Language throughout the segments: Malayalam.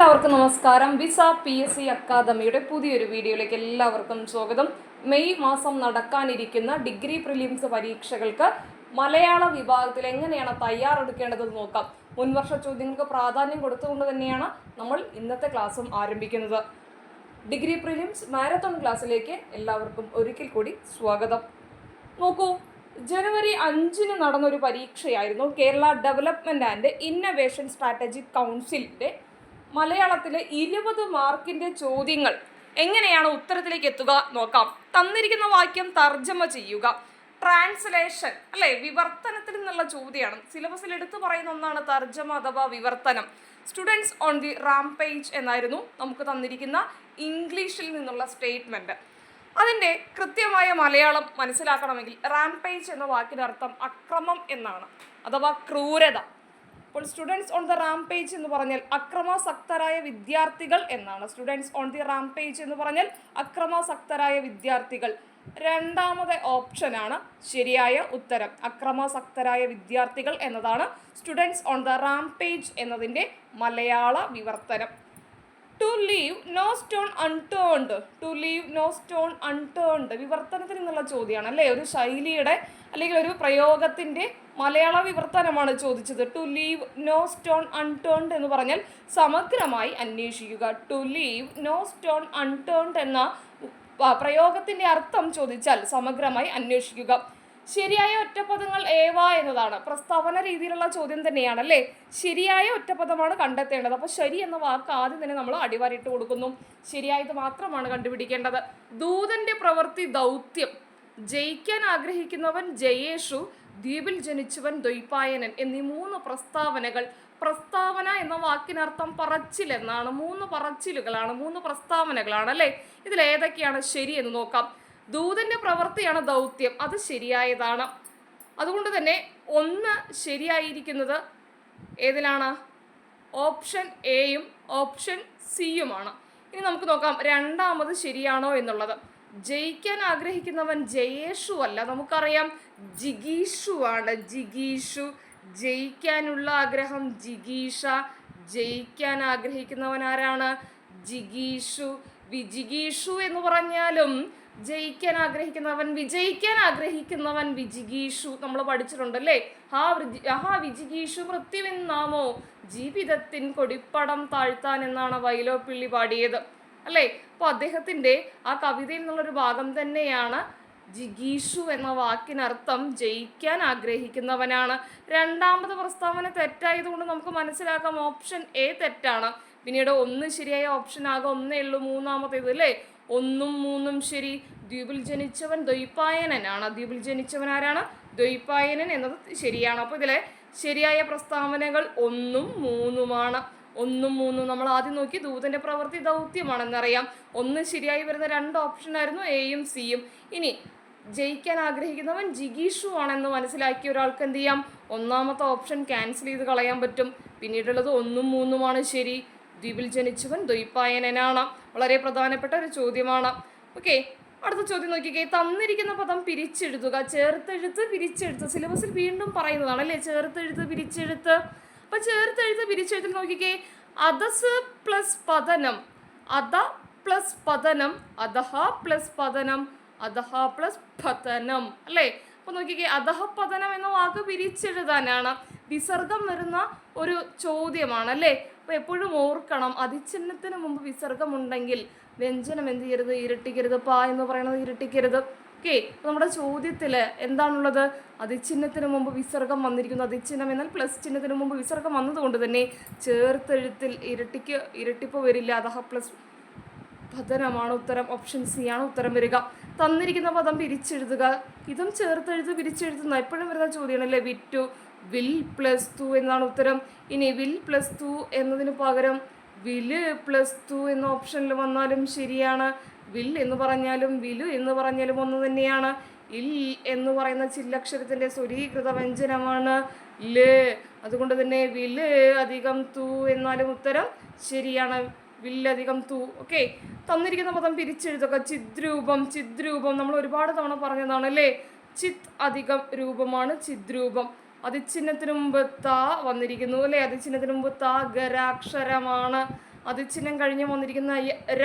എല്ലാവർക്കും നമസ്കാരം. വിസ പി എസ് സി അക്കാദമിയുടെ പുതിയൊരു വീഡിയോയിലേക്ക് എല്ലാവർക്കും സ്വാഗതം. മെയ് മാസം നടക്കാനിരിക്കുന്ന ഡിഗ്രി പ്രിലിംസ് പരീക്ഷകൾക്ക് മലയാള വിഭാഗത്തിൽ എങ്ങനെയാണ് തയ്യാറെടുക്കേണ്ടതെന്ന് നോക്കാം. മുൻവർഷ ചോദ്യങ്ങൾക്ക് പ്രാധാന്യം കൊടുത്തുകൊണ്ട് തന്നെയാണ് നമ്മൾ ഇന്നത്തെ ക്ലാസ്സും ആരംഭിക്കുന്നത്. ഡിഗ്രി പ്രിലിംസ് മാരത്തോൺ ക്ലാസ്സിലേക്ക് എല്ലാവർക്കും ഒരിക്കൽ കൂടി സ്വാഗതം. നോക്കൂ ജനുവരി അഞ്ചിന് നടന്നൊരു പരീക്ഷയായിരുന്നു Kerala development and innovation strategic കൗൺസിലിന്റെ മലയാളത്തിലെ ഇരുപത് മാർക്കിന്റെ ചോദ്യങ്ങൾ എങ്ങനെയാണ് ഉത്തരത്തിലേക്ക് എത്തുക നോക്കാം. തന്നിരിക്കുന്ന വാക്യം തർജമ ചെയ്യുക. ട്രാൻസ്ലേഷൻ അല്ലെ? വിവർത്തനത്തിൽ നിന്നുള്ള ചോദ്യമാണ്. സിലബസിൽ എടുത്തു പറയുന്ന ഒന്നാണ് തർജമ അഥവാ വിവർത്തനം. Students on the rampage എന്നായിരുന്നു നമുക്ക് തന്നിരിക്കുന്ന ഇംഗ്ലീഷിൽ നിന്നുള്ള സ്റ്റേറ്റ്മെന്റ്. അതിന്റെ കൃത്യമായ മലയാളം മനസ്സിലാക്കണമെങ്കിൽ റാംപേജ് എന്ന വാക്കിന്റെ അർത്ഥം അക്രമം എന്നാണ്. അഥവാ ക്രൂരത. അപ്പോൾ students on the rampage എന്ന് പറഞ്ഞാൽ അക്രമാസക്തരായ വിദ്യാർത്ഥികൾ എന്നാണ്. Students on the rampage എന്ന് പറഞ്ഞാൽ അക്രമാസക്തരായ വിദ്യാർത്ഥികൾ. രണ്ടാമത്തെ ഓപ്ഷനാണ് ശരിയായ ഉത്തരം. അക്രമാസക്തരായ വിദ്യാർത്ഥികൾ എന്നതാണ് students on the rampage എന്നതിന്റെ മലയാള വിവർത്തനം. To leave no stone unturned to leave no stone unturned വിവർത്തനത്തിൽ നിന്നുള്ള ചോദ്യമാണ് അല്ലേ? ഒരു ശൈലിയുടെ അല്ലെങ്കിൽ ഒരു പ്രയോഗത്തിന്റെ മലയാള വിവർത്തനമാണ് ചോദിച്ചത്. To leave no stone unturned എന്ന് പറഞ്ഞാൽ സമഗ്രമായി അന്വേഷിക്കുക. To leave no stone unturned എന്ന പ്രയോഗത്തിന്റെ അർത്ഥം ചോദിച്ചാൽ സമഗ്രമായി അന്വേഷിക്കുക. ശരിയായ ഒറ്റപ്പദങ്ങൾ ഏവ എന്നതാണ്. പ്രസ്താവന രീതിയിലുള്ള ചോദ്യം തന്നെയാണ് അല്ലേ ശരിയായ ഒറ്റപ്പദമാണ് കണ്ടെത്തേണ്ടത്. അപ്പോൾ ശരി എന്ന വാക്ക് ആദ്യം തന്നെ നമ്മൾ അടിവാരിട്ട് കൊടുക്കുന്നു. ശരിയായത് മാത്രമാണ് കണ്ടുപിടിക്കേണ്ടത്. ദൂതന്റെ പ്രവൃത്തി ദൗത്യം. ജയിക്കാൻ ആഗ്രഹിക്കുന്നവൻ ജയേഷു ദ്വീപിൽ ജനിച്ചവൻ ദ്വൈപായനൻ എന്നീ മൂന്ന് പ്രസ്താവനകൾ പ്രസ്താവന എന്ന വാക്കിനർത്ഥം പറച്ചിൽ എന്നാണ് മൂന്ന് പറച്ചിലുകളാണ് മൂന്ന് പ്രസ്താവനകളാണ് അല്ലേ? ഇതിൽ ഏതൊക്കെയാണ് ശരി എന്ന് നോക്കാം. ദൂതന്റെ പ്രവൃത്തിയാണ് ദൗത്യം അത് ശരിയായതാണ്. അതുകൊണ്ട് തന്നെ ഒന്ന് ശരിയായിരിക്കുന്നത് ഏതിലാണ്? ഓപ്ഷൻ എയും ഓപ്ഷൻ സിയുമാണ്. ഇനി നമുക്ക് നോക്കാം രണ്ടാമത് ശരിയാണോ എന്നുള്ളത്. ജയിക്കാൻ ആഗ്രഹിക്കുന്നവൻ ജയേഷു അല്ല. നമുക്കറിയാം ജിഗീഷു ആണ്. ജിഗീഷു ജയിക്കാനുള്ള ആഗ്രഹം ജിഗീഷ. ജയിക്കാൻ ആഗ്രഹിക്കുന്നവൻ ആരാണ്? ജിഗീഷു. വിജിഗീഷു എന്ന് പറഞ്ഞാലും ജയിക്കാൻ ആഗ്രഹിക്കുന്നവൻ വിജയിക്കാൻ ആഗ്രഹിക്കുന്നവൻ വിജിഗീഷു നമ്മൾ പഠിച്ചിട്ടുണ്ടല്ലേ? ഹാ ഹാ വിജിഗീഷു മൃത്യുവെന്നാമോ ജീവിതത്തിൻ കൊടിപ്പടം താഴ്ത്താൻ എന്നാണ് വൈലോപ്പിള്ളി പാടിയത്. അല്ലേ? അപ്പോൾ അദ്ദേഹത്തിന്റെ ആ കവിതയിൽ നിന്നുള്ളൊരു ഭാഗം തന്നെയാണ് ജിഗീഷു എന്ന വാക്കിനർത്ഥം ജയിക്കാൻ ആഗ്രഹിക്കുന്നവനാണ്. രണ്ടാമത് പ്രസ്താവന തെറ്റായതുകൊണ്ട് നമുക്ക് മനസ്സിലാക്കാം ഓപ്ഷൻ എ തെറ്റാണ്. പിന്നീട് ഒന്ന് ശരിയായ ഓപ്ഷൻ ആകെ ഒന്നേ ഉള്ളൂ മൂന്നാമത്തേത് അല്ലേ? ഒന്നും മൂന്നും ശരി. ദ്വീപിൽ ജനിച്ചവൻ ദ്വൈപായനനാണ്. ദ്വീപിൽ ജനിച്ചവൻ ആരാണ്? ദ്വൈപായനൻ എന്നത് ശരിയാണ്. അപ്പോൾ ഇതിലെ ശരിയായ പ്രസ്താവനകൾ ഒന്നും മൂന്നുമാണ്. ഒന്നും മൂന്നും നമ്മൾ ആദ്യം നോക്കി ദൂതന്റെ പ്രവൃത്തി ദൗത്യമാണെന്നറിയാം. ഒന്ന് ശരിയായി വരുന്ന രണ്ട് ഓപ്ഷനായിരുന്നു എയും സിയും ഇനി ജയിക്കാൻ ആഗ്രഹിക്കുന്നവൻ ജിഗീഷു ആണെന്ന് മനസ്സിലാക്കിയ ഒരാൾക്ക് എന്ത് ചെയ്യാം? ഒന്നാമത്തെ ഓപ്ഷൻ ക്യാൻസൽ ചെയ്ത് കളയാൻ പറ്റും. പിന്നീടുള്ളത് ഒന്നും മൂന്നുമാണ് ശരി. ദ്വീപിൽ ജനിച്ചവൻ ദ്വൈപായനനാണ് വളരെ പ്രധാനപ്പെട്ട ഒരു ചോദ്യമാണ്. ഓക്കെ അടുത്ത ചോദ്യം നോക്കിക്കേ. തന്നിരിക്കുന്ന പദം പിരിച്ചെഴുതുക. ചേർത്തെഴുത്ത് പിരിച്ചെഴുത്ത്. സിലബസിൽ വീണ്ടും പറയുന്നതാണ് അല്ലേ? ചേർത്തെഴുത്ത് പിരിച്ചെഴുത്ത്. അപ്പൊ ചേർത്തെഴുത്ത് പിരിച്ചെഴുത്ത് നോക്കിക്കേ. അതസ് പ്ലസ് പതനം. അത പ്ലസ് പതനം. അതഹ പ്ലസ് പതനം. അതഹ പ്ലസ് പതനം. അല്ലേ? അപ്പൊ നോക്കിക്കേ അതഹ പതനം എന്ന വാക്ക് പിരിച്ചെഴുതാനാണ് വിസർഗം വരുന്ന ഒരു ചോദ്യമാണ് അല്ലേ? അപ്പൊ എപ്പോഴും ഓർക്കണം അതിചിഹ്നത്തിന് മുമ്പ് വിസർഗം ഉണ്ടെങ്കിൽ വ്യഞ്ജനം എന്ത് ചെയ്യരുത്? ഇരട്ടിക്കരുത്. പാ എന്ന് പറയുന്നത് ഇരട്ടിക്കരുത്. ഓക്കെ നമ്മുടെ ചോദ്യത്തിൽ എന്താണുള്ളത്? അതിചിഹ്നത്തിന് മുമ്പ് വിസർഗം വന്നിരിക്കുന്നു. അതിചിഹ്നം എന്നാൽ പ്ലസ് ചിഹ്നത്തിന് മുമ്പ് വിസർഗം വന്നതുകൊണ്ട് തന്നെ ചേർത്തെഴുത്തിൽ ഇരട്ടിക്ക് ഇരട്ടിപ്പ് വരില്ല. അതഹ പ്ലസ് പതനമാണ് ഉത്തരം. ഓപ്ഷൻ സി ആണ് ഉത്തരം വരിക. തന്നിരിക്കുന്ന പദം പിരിച്ചെഴുതുക. ഇതും ചേർത്തെഴുത്ത് പിരിച്ചെഴുതുന്ന എപ്പോഴും വരുന്ന ചോദ്യമാണ് അല്ലേ വിറ്റു വിൽ പ്ലസ് ടു എന്നാണ് ഉത്തരം. ഇനി വിൽ പ്ലസ് ടു എന്നതിന് പകരം വിൽ പ്ലസ് ടു എന്ന ഓപ്ഷനിൽ വന്നാലും ശരിയാണ്. വിൽ എന്ന് പറഞ്ഞാലും വിലു എന്ന് പറഞ്ഞാലും ഒന്ന് തന്നെയാണ്. ഇൽ എന്ന് പറയുന്ന ചില്ലക്ഷരത്തിന്റെ സ്വരീകൃത വ്യഞ്ജനമാണ് ൽ. അതുകൊണ്ട് തന്നെ വിൽ അധികം തു എന്നാലും ഉത്തരം ശരിയാണ്. വില്ലധികം തു. ഓക്കെ. തന്നിരിക്കുന്ന പദം പിരിച്ചെഴുതുക. ചിദ്രൂപം ചിദ്രൂപം. നമ്മൾ ഒരുപാട് തവണ പറഞ്ഞതാണ് അല്ലേ? ചിത് അധികം രൂപമാണ് ചിദ്രൂപം. അതിച്ചിഹ്നത്തിന് മുമ്പ് ത വന്നിരിക്കുന്നു അല്ലേ? അതിച്ചിഹ്നത്തിന് മുമ്പ് ത ഗരാക്ഷരമാണ്. അതിച്ചിഹ്നം കഴിഞ്ഞ് വന്നിരിക്കുന്ന ര.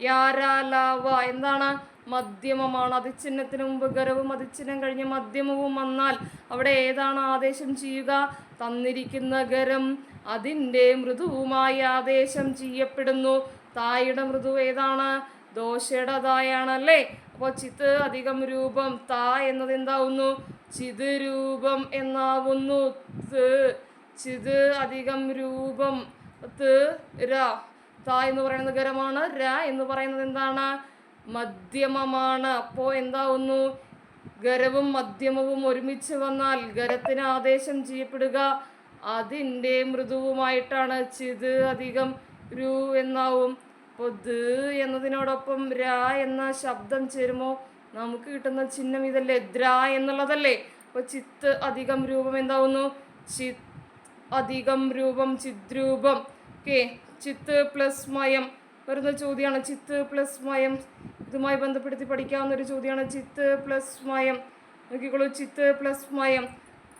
യാരാലാവ? എന്താണ് മധ്യമമാണ്? അതിച്ചിഹ്നത്തിന് മുമ്പ് ഗരവും അതിച്ചിഹ്നം കഴിഞ്ഞ് മധ്യമവും വന്നാൽ അവിടെ ഏതാണ് ആദേശം ചെയ്യുക? തന്നിരിക്കുന്ന ഗരം അതിന്റെ മൃദുവുമായി ആദേശം ചെയ്യപ്പെടുന്നു. തായുടെ മൃദു ഏതാണ്? ദോശയുടെ തായാണ് അല്ലേ അപ്പോൾ ചിത്ത് അധികം രൂപം താ എന്നത് എന്താവുന്നു? ചിത് രൂപം എന്നാവുന്നു. ചിത് അധികം രൂപം. ത് ര. ത എന്ന് പറയുന്നത് ഗരമാണ്. ര എന്ന് പറയുന്നത് എന്താണ്? മധ്യമമാണ്. അപ്പോൾ എന്താവുന്നു? ഗരവും മധ്യമവും ഒരുമിച്ച് വന്നാൽ ഗരത്തിന് ആദേശം ചെയ്യപ്പെടുക. അതിന്റെ മൃദുവുമായിട്ടാണ് ചിത് അധികം രു എന്നാവും. അപ്പോൾ ദ് എന്നതിനോടൊപ്പം ര എന്ന ശബ്ദം ചേരുമോ? നമുക്ക് കിട്ടുന്ന ചിഹ്നം ഇതല്ലേ? ദ്ര എന്നുള്ളതല്ലേ? അപ്പോൾ ചിത്ത് അധികം രൂപം എന്താവുന്നു? ചിത് അധികം രൂപം ചിദ്രൂപം. ഓക്കെ. ചിത്ത് പ്ലസ് മയം വരുന്ന ചോദ്യമാണ്. ചിത്ത് പ്ലസ് മയം ഇതുമായി ബന്ധപ്പെടുത്തി പഠിക്കാവുന്ന ഒരു ചോദ്യമാണ്. ചിത്ത് പ്ലസ് മയം. നോക്കിക്കോളൂ. ചിത്ത് പ്ലസ് മയം.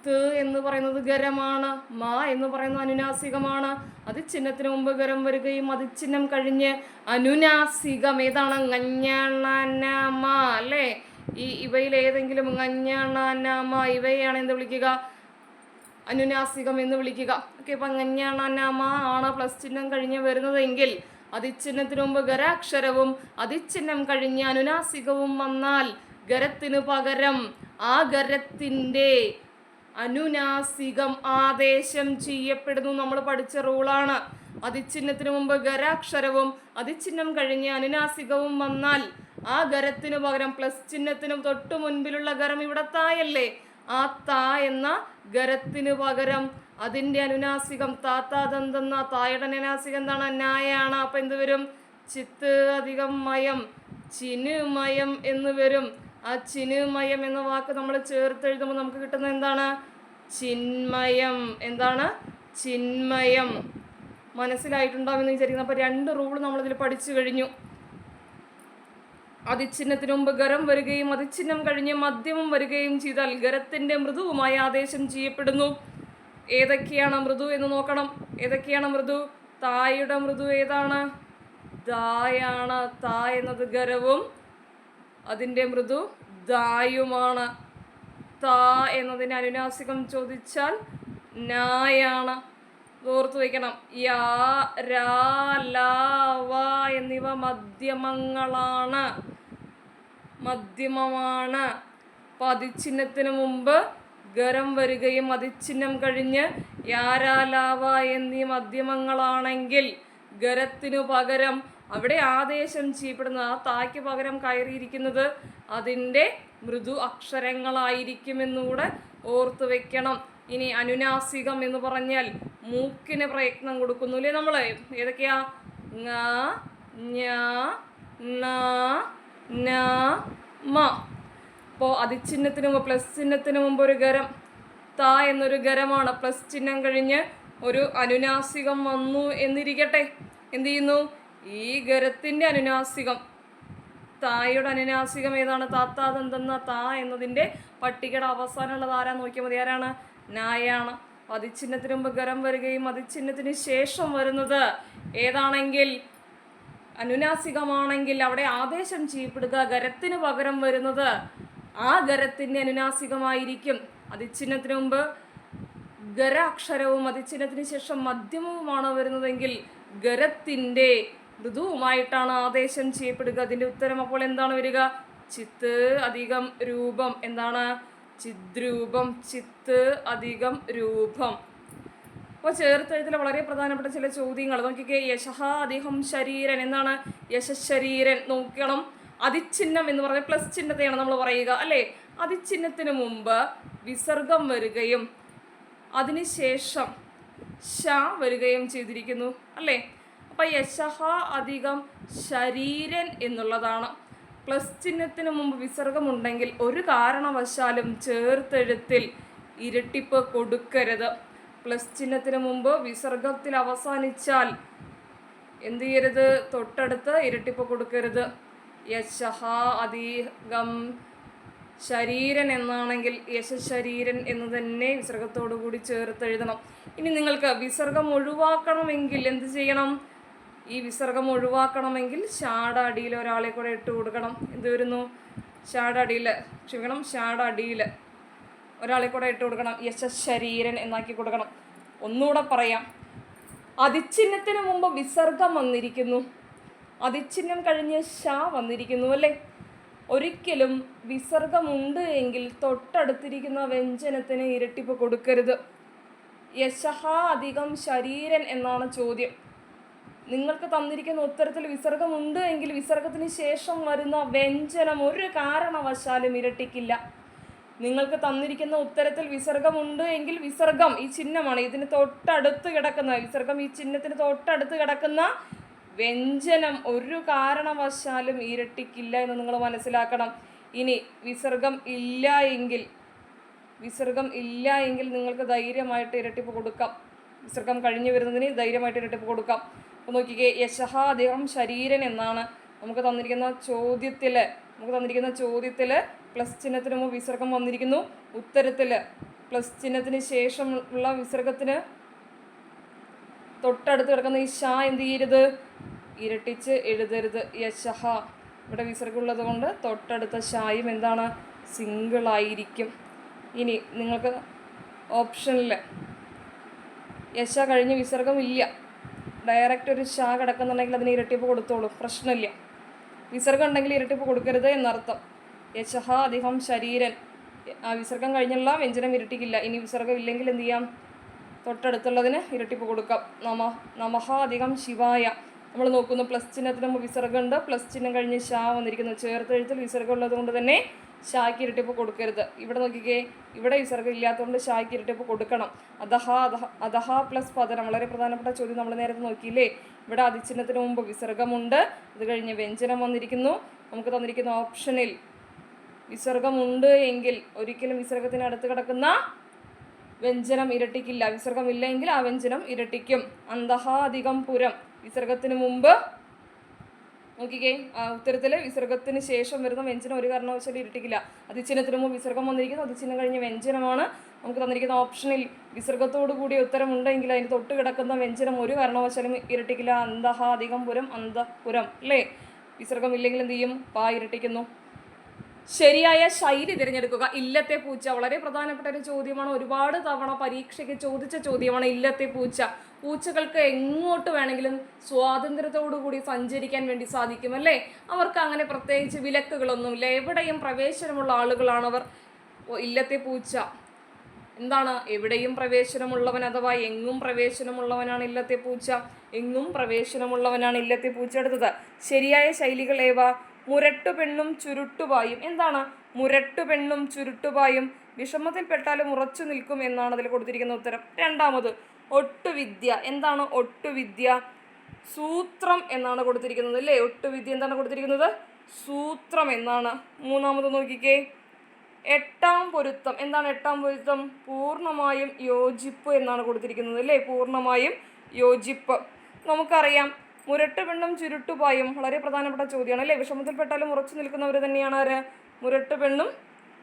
ത് എന്ന് പറയുന്നത് ഗരമാണ് മ എന്ന് പറയുന്നത് അനുനാസികമാണ്. അത് ചിഹ്നത്തിന് മുമ്പ് ഗരം വരികയും അത് ചിഹ്നം കഴിഞ്ഞ് അനുനാസികം. ഏതാണ്? ngഞ്ഞണനമ അല്ലേ? ഈ ഇവയിൽ ഏതെങ്കിലും ഇവയാണ് എന്ത് വിളിക്കുക? അനുനാസികം എന്ന് വിളിക്കുക. ഓക്കെ അപ്പം അനാമ ആണ് പ്ലസ് ചിഹ്നം കഴിഞ്ഞ് വരുന്നതെങ്കിൽ അതിച്ചിഹ്നത്തിന് മുമ്പ് ഗരാക്ഷരവും അതിച്ചിഹ്നം കഴിഞ്ഞ് അനുനാസികവും വന്നാൽ ഗരത്തിനു പകരം ആ ഗരത്തിന്റെ അനുനാസികം ആദേശം ചെയ്യപ്പെടുന്നു. നമ്മൾ പഠിച്ച റൂളാണ് അതിച്ചിഹ്നത്തിന് മുമ്പ് ഗരാക്ഷരവും അതിച്ചിഹ്നം കഴിഞ്ഞ് അനുനാസികവും വന്നാൽ ആ ഗരത്തിനു പകരം പ്ലസ് ചിഹ്നത്തിനും തൊട്ടു മുൻപിലുള്ള ഗരം ഇവിടെ തായല്ലേ ആ താ എന്ന ഗരത്തിന് പകരം അതിന്റെ അനുനാസികം താത്താതന്തെന്ന തായുടെ അനുനാസികം എന്താണ്? നായാണ് അപ്പം എന്ത് വരും? ചിത്ത് അധികം മയം ചിനുമയം എന്ന് വരും. ആ ചിനുമയം എന്ന വാക്ക് നമ്മൾ ചേർത്ത് എഴുതുമ്പോൾ നമുക്ക് കിട്ടുന്നത് എന്താണ്? ചിന്മയം. എന്താണ്? ചിന്മയം. മനസ്സിലായിട്ടുണ്ടാവുമെന്ന് വിചാരിക്കുന്നു. അപ്പോൾ രണ്ട് റൂൾ നമ്മളിതിൽ പഠിച്ചു കഴിഞ്ഞു. അതിച്ചിഹ്നത്തിന് മുമ്പ് ഗരം വരികയും അതിച്ഛിന്നം കഴിഞ്ഞ് മദ്യമം വരികയും ചെയ്താൽ ഗരത്തിന്റെ മൃദുവുമായി ആദേശം ചെയ്യപ്പെടുന്നു. ഏതൊക്കെയാണ് മൃദു എന്ന് നോക്കണം. ഏതൊക്കെയാണ് മൃദു? തായുടെ മൃദു ഏതാണ്? ദായാണ്. താ എന്നത് ഗരവും അതിന്റെ മൃദു ദായുമാണ്. താ എന്നതിന് അനുനാസികം ചോദിച്ചാൽ നായാണ്. ഓർത്തു വയ്ക്കണം. യാ രാ ലാ വ എന്നിവ മധ്യമങ്ങളാണ്. മധ്യമമാണ്. അപ്പോൾ അതിച്ചിഹ്നത്തിന് മുമ്പ് ഗരം വരികയും അതിച്ചിഹ്നം കഴിഞ്ഞ് യാരാലാവ എന്നീ മധ്യമങ്ങളാണെങ്കിൽ ഗരത്തിനു പകരം അവിടെ ആദേശം ചെയ്യപ്പെടുന്നത്. ആ തായ്ക്ക് പകരം കയറിയിരിക്കുന്നത് അതിന്റെ മൃദു അക്ഷരങ്ങളായിരിക്കുമെന്നുകൂടെ ഓർത്തു വെക്കണം. ഇനി അനുനാസികം എന്ന് പറഞ്ഞാൽ മൂക്കിന് പ്രയത്നം കൊടുക്കുന്നു. അല്ലേ നമ്മൾ ഏതൊക്കെയാ? ങ ഞ ന മ. അപ്പോൾ അതിചിഹ്നത്തിന് മുമ്പ് പ്ലസ് ചിഹ്നത്തിന് മുമ്പ് ഒരു ഗരം ത എന്നൊരു ഗരമാണ് പ്ലസ് ചിഹ്നം കഴിഞ്ഞ് ഒരു അനുനാസികം വന്നു എന്നിരിക്കട്ടെ. എന്ത് ചെയ്യുന്നു? ഈ ഗരത്തിന്റെ അനുനാസികം. തായുടെ അനുനാസികം ഏതാണ്? താത്താതെന്തെന്ന? താ എന്നതിന്റെ പട്ടികയുടെ അവസാനമുള്ളത് ആരാ നോക്കിയാൽ മതി? ആരാണ്? നായാണ് അതിചിഹ്നത്തിന് മുമ്പ് ഗരം വരികയും അതിചിഹ്നത്തിന് ശേഷം വരുന്നത് ഏതാണെങ്കിൽ അനുനാസികമാണെങ്കിൽ അവിടെ ആദേശം ചെയ്യപ്പെടുക ഗരത്തിന് പകരം വരുന്നത് ആ ഗരത്തിന്റെ അനുനാസികമായിരിക്കും. അതിച്ചിഹ്നത്തിന് മുമ്പ് ഗര അക്ഷരവും അതിച്ചിഹ്നത്തിന് ശേഷം മധ്യമവുമാണ് വരുന്നതെങ്കിൽ ഗരത്തിന്റെ മൃദുവുമായിട്ടാണ് ആദേശം ചെയ്യപ്പെടുക അതിന്റെ ഉത്തരം അപ്പോൾ എന്താണ് വരിക? ചിത്ത് അധികം രൂപം. എന്താണ്? ചിദ്രൂപം. ചിത്ത് അധികം രൂപം. അപ്പോൾ ചേർത്തെഴുത്തിൽ വളരെ പ്രധാനപ്പെട്ട ചില ചോദ്യങ്ങൾ. നോക്കിക്കേ യശഹ അദ്ദേഹം ശരീരൻ എന്നാണ് യശശരീരൻ. നോക്കണം അതിചിഹ്നം എന്ന് പറഞ്ഞ പ്ലസ് ചിഹ്നത്തെയാണ് നമ്മൾ പറയുക അല്ലേ? അതിചിഹ്നത്തിന് മുമ്പ് വിസർഗം വരികയും അതിനുശേഷം ഷ വരികയും ചെയ്തിരിക്കുന്നു അല്ലേ? അപ്പം യശഹ അധികം ശരീരൻ എന്നുള്ളതാണ്. പ്ലസ് ചിഹ്നത്തിന് മുമ്പ് വിസർഗമുണ്ടെങ്കിൽ ഒരു കാരണവശാലും ചേർത്തെഴുത്തിൽ ഇരട്ടിപ്പ് കൊടുക്കരുത്. പ്ലസ് ചിഹ്നത്തിന് മുമ്പ് വിസർഗത്തിൽ അവസാനിച്ചാൽ എന്ത് ചെയ്യരുത്? തൊട്ടടുത്ത് ഇരട്ടിപ്പ് കൊടുക്കരുത്. യശഹ അധികം ശരീരൻ എന്നാണെങ്കിൽ യശശരീരൻ എന്ന് തന്നെ വിസർഗത്തോടു കൂടി ചേർത്ത് എഴുതണം. ഇനി നിങ്ങൾക്ക് വിസർഗം ഒഴിവാക്കണമെങ്കിൽ എന്ത് ചെയ്യണം? ഈ വിസർഗം ഒഴിവാക്കണമെങ്കിൽ ഷാട അടിയിൽ ഒരാളെ കൂടെ ഇട്ട് കൊടുക്കണം. എന്ത് വരുന്നു? ഷാട അടിയിൽ ക്ഷമിക്കണം ഷാട അടിയിൽ ഒരാളെ കൂടെ ഇട്ട് കൊടുക്കണം. യശ ശരീരൻ എന്നാക്കി കൊടുക്കണം. ഒന്നുകൂടെ പറയാം. അതിച്ചിഹ്നത്തിന് മുമ്പ് വിസർഗം വന്നിരിക്കുന്നു. അതിച്ചിഹ്നം കഴിഞ്ഞ് ഷ വന്നിരിക്കുന്നു അല്ലേ? ഒരിക്കലും വിസർഗമുണ്ട് എങ്കിൽ തൊട്ടടുത്തിരിക്കുന്ന വ്യഞ്ജനത്തിന് ഇരട്ടിപ്പ് കൊടുക്കരുത്. യശഹ അധികം ശരീരൻ എന്നാണ് ചോദ്യം. നിങ്ങൾക്ക് തന്നിരിക്കുന്ന ഉത്തരത്തിൽ വിസർഗമുണ്ട് എങ്കിൽ വിസർഗത്തിന് ശേഷം വരുന്ന വ്യഞ്ജനം ഒരു കാരണവശാലും ഇരട്ടിക്കില്ല. നിങ്ങൾക്ക് തന്നിരിക്കുന്ന ഉത്തരത്തിൽ വിസർഗമുണ്ട് എങ്കിൽ വിസർഗം ഈ ചിഹ്നമാണ്. ഇതിന് തൊട്ടടുത്ത് കിടക്കുന്ന വിസർഗം ഈ ചിഹ്നത്തിന് തൊട്ടടുത്ത് കിടക്കുന്ന വ്യഞ്ജനം ഒരു കാരണവശാലും ഇരട്ടിക്കില്ല എന്ന് നിങ്ങൾ മനസ്സിലാക്കണം. ഇനി വിസർഗം ഇല്ല എങ്കിൽ വിസർഗം ഇല്ല എങ്കിൽ നിങ്ങൾക്ക് ധൈര്യമായിട്ട് ഇരട്ടിപ്പ് കൊടുക്കാം. വിസർഗം കഴിഞ്ഞു വരുന്നതിന് ധൈര്യമായിട്ട് ഇരട്ടിപ്പ് കൊടുക്കാം. അപ്പോൾ നോക്കിക്കേ യശഹ അദ്ദേഹം ശരീരൻ എന്നാണ്. നമുക്ക് തന്നിരിക്കുന്ന ചോദ്യത്തിൽ നമുക്ക് തന്നിരിക്കുന്ന ചോദ്യത്തിൽ പ്ലസ് ചിഹ്നത്തിന് മുമ്പ് വിസർഗം വന്നിരിക്കുന്നു. ഉത്തരത്തിൽ പ്ലസ് ചിഹ്നത്തിന് ശേഷമുള്ള വിസർഗത്തിന് തൊട്ടടുത്ത് കിടക്കുന്ന ഈ ഷാ എന്ത് ചെയ്യരുത്? ഇരട്ടിച്ച് എഴുതരുത്. യശഹ. ഇവിടെ വിസർഗം ഉള്ളത് കൊണ്ട് തൊട്ടടുത്ത ഷായും എന്താണ്? സിംഗിൾ ആയിരിക്കും. ഇനി നിങ്ങൾക്ക് ഓപ്ഷനിൽ യശ കഴിഞ്ഞ് വിസർഗം ഇല്ല. ഡയറക്റ്റ് ഒരു ഷാ കിടക്കുന്നുണ്ടെങ്കിൽ അതിന് ഇരട്ടിപ്പ് കൊടുത്തോളൂ. പ്രശ്നമില്ല. വിസർഗം ഉണ്ടെങ്കിൽ ഇരട്ടിപ്പ് കൊടുക്കരുത് എന്നർത്ഥം. യശഹ അധികം ശരീരൻ. ആ വിസർഗം കഴിഞ്ഞുള്ള വ്യഞ്ജനം ഇരട്ടിക്കില്ല. ഇനി വിസർഗം ഇല്ലെങ്കിൽ എന്ത് ചെയ്യാം? തൊട്ടടുത്തുള്ളതിന് ഇരട്ടിപ്പ് കൊടുക്കാം. നമ നമഹ അധികം ശിവായ. നമ്മൾ നോക്കുന്നു പ്ലസ് ചിഹ്നത്തിന് മുമ്പ് വിസർഗം ഉണ്ട് പ്ലസ് ചിഹ്നം കഴിഞ്ഞ് ഷാ വന്നിരിക്കുന്നു. ചേർത്തെഴുത്തിൽ വിസർഗം ഉള്ളത് കൊണ്ട് തന്നെ ഷായ്ക്ക് ഇരട്ടിപ്പ് കൊടുക്കരുത്. ഇവിടെ നോക്കിക്കേ ഇവിടെ വിസർഗം ഇല്ലാത്തതുകൊണ്ട് ഷായ്ക്ക് ഇരട്ടിപ്പ് കൊടുക്കണം. അധഹ അധഹ അധഹ പ്ലസ് പതനം. വളരെ പ്രധാനപ്പെട്ട ചോദ്യം നമ്മൾ നേരത്തെ നോക്കിയില്ലേ? ഇവിടെ അതിചിഹ്നത്തിന് മുമ്പ് വിസർഗമുണ്ട്. അത് കഴിഞ്ഞ് വ്യഞ്ജനം വന്നിരിക്കുന്നു. നമുക്ക് തന്നിരിക്കുന്ന ഓപ്ഷനിൽ വിസർഗമുണ്ട് എങ്കിൽ ഒരിക്കലും വിസർഗത്തിന് അടുത്ത് കിടക്കുന്ന വ്യഞ്ജനം ഇരട്ടിക്കില്ല. വിസർഗം ഇല്ലെങ്കിൽ ആ വ്യഞ്ജനം ഇരട്ടിക്കും. അന്തഹാധികം പുരം. വിസർഗത്തിന് മുമ്പ് നോക്കിക്കേ ഉത്തരത്തിൽ വിസർഗത്തിന് ശേഷം വരുന്ന വ്യഞ്ജനം ഒരു കാരണവശാലും ഇരട്ടിക്കില്ല. അതിച്ചിഹ്നത്തിന് മുമ്പ് വിസർഗം വന്നിരിക്കുന്നു. അതിച്ചിഹ്നം കഴിഞ്ഞ വ്യഞ്ജനമാണ് നമുക്ക് തന്നിരിക്കുന്ന ഓപ്ഷനിൽ. വിസർഗത്തോടു കൂടിയ ഉത്തരം ഉണ്ടെങ്കിൽ അതിന് തൊട്ട് കിടക്കുന്ന വ്യഞ്ജനം ഒരു കാരണവശാലും ഇരട്ടിക്കില്ല. അന്തഹാധികം പുരം അന്തപുരം. അല്ലേ? വിസർഗം ഇല്ലെങ്കിൽ എന്ത് ചെയ്യും? പാ ഇരട്ടിക്കുന്നു. ശരിയായ ശൈലി തിരഞ്ഞെടുക്കുക. ഇല്ലത്തെ പൂച്ച. വളരെ പ്രധാനപ്പെട്ട ഒരു ചോദ്യമാണ്. ഒരുപാട് തവണ പരീക്ഷയ്ക്ക് ചോദിച്ച ചോദ്യമാണ് ഇല്ലത്തെ പൂച്ച. പൂച്ചകൾക്ക് എങ്ങോട്ട് വേണമെങ്കിലും സ്വാതന്ത്ര്യത്തോടുകൂടി സഞ്ചരിക്കാൻ വേണ്ടി സാധിക്കും അല്ലേ? അവർക്ക് അങ്ങനെ പ്രത്യേകിച്ച് വിലക്കുകളൊന്നുമില്ല. എവിടെയും പ്രവേശനമുള്ള ആളുകളാണവർ ഇല്ലത്തെ പൂച്ച. എന്താണ്? എവിടെയും പ്രവേശനമുള്ളവൻ അഥവാ എങ്ങും പ്രവേശനമുള്ളവനാണ് ഇല്ലത്തെ പൂച്ച. എങ്ങും പ്രവേശനമുള്ളവനാണ് ഇല്ലത്തെ പൂച്ച എടുത്തത്. ശരിയായ ശൈലികൾ ഏവ? മുരട്ടു പെണ്ണും ചുരുട്ടുപായും. എന്താണ് മുരട്ടു പെണ്ണും ചുരുട്ടുപായും? വിഷമത്തിൽപ്പെട്ടാലും ഉറച്ചു നിൽക്കും എന്നാണ് അതിൽ കൊടുത്തിരിക്കുന്ന ഉത്തരം. രണ്ടാമത് ഒട്ടുവിദ്യ. എന്താണ് ഒട്ടുവിദ്യ? സൂത്രം എന്നാണ് കൊടുത്തിരിക്കുന്നത് അല്ലേ? ഒട്ടുവിദ്യ എന്താണ് കൊടുത്തിരിക്കുന്നത്? സൂത്രം എന്നാണ്. മൂന്നാമത് നോക്കിക്കേ. എട്ടാം പൊരുത്തം. എന്താണ് എട്ടാം പൊരുത്തം? പൂർണമായും യോജിപ്പ് എന്നാണ് കൊടുത്തിരിക്കുന്നത് അല്ലേ? പൂർണമായും യോജിപ്പ്. നമുക്കറിയാം മുരട്ട് പെണ്ണും ചുരുട്ടുപായും വളരെ പ്രധാനപ്പെട്ട ചോദ്യമാണ് അല്ലേ? വിഷമത്തിൽപ്പെട്ടാലും ഉറച്ചു നിൽക്കുന്നവർ തന്നെയാണ് ആര്? മുരട്ട് പെണ്ണും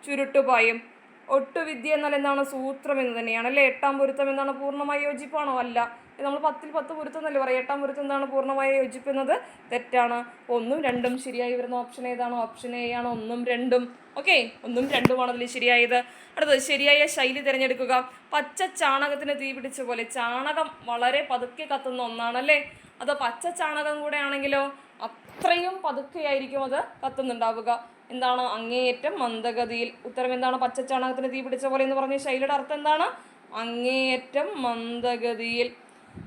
ചുരുട്ടുപായും ഒട്ടുവിദ്യ എന്നാൽ എന്താണ് സൂത്രം എന്ന് തന്നെയാണ് അല്ലേ? എട്ടാം പൊരുത്തം എന്താണ് പൂർണമായി യോജിപ്പാണോ? അല്ല. നമ്മൾ പത്തിൽ പത്ത് പൊരുത്തം എന്നല്ലേ പറയാം എട്ടാം പൊരുത്തം എന്താണ് പൂർണമായി യോജിപ്പുന്നത്? തെറ്റാണ്. ഒന്നും രണ്ടും ശരിയായി വരുന്ന ഓപ്ഷൻ ഏതാണ്? ഓപ്ഷൻ എ ആണ്. ഒന്നും രണ്ടും. ഓക്കെ? ഒന്നും രണ്ടുമാണ് അതിൽ ശരിയായത്. അടുത്തത് ശരിയായ ശൈലി തിരഞ്ഞെടുക്കുക. പച്ച ചാണകത്തിന് തീ പിടിച്ച പോലെ ചാണകം വളരെ പതുക്കെ കത്തുന്ന ഒന്നാണല്ലേ അത് പച്ച ചാണകം കൂടെ ആണെങ്കിലോ അത്രയും പതുക്കെയായിരിക്കും അത് കത്തുന്നുണ്ടാവുക. എന്താണ് അങ്ങേയറ്റം മന്ദഗതിയിൽ? ഉത്തരം എന്താണ് പച്ച ചാണകത്തിന് തീ പിടിച്ച പോലെ എന്ന് പറഞ്ഞ ശൈലിയുടെ അർത്ഥം എന്താണ്? അങ്ങേയറ്റം മന്ദഗതിയിൽ.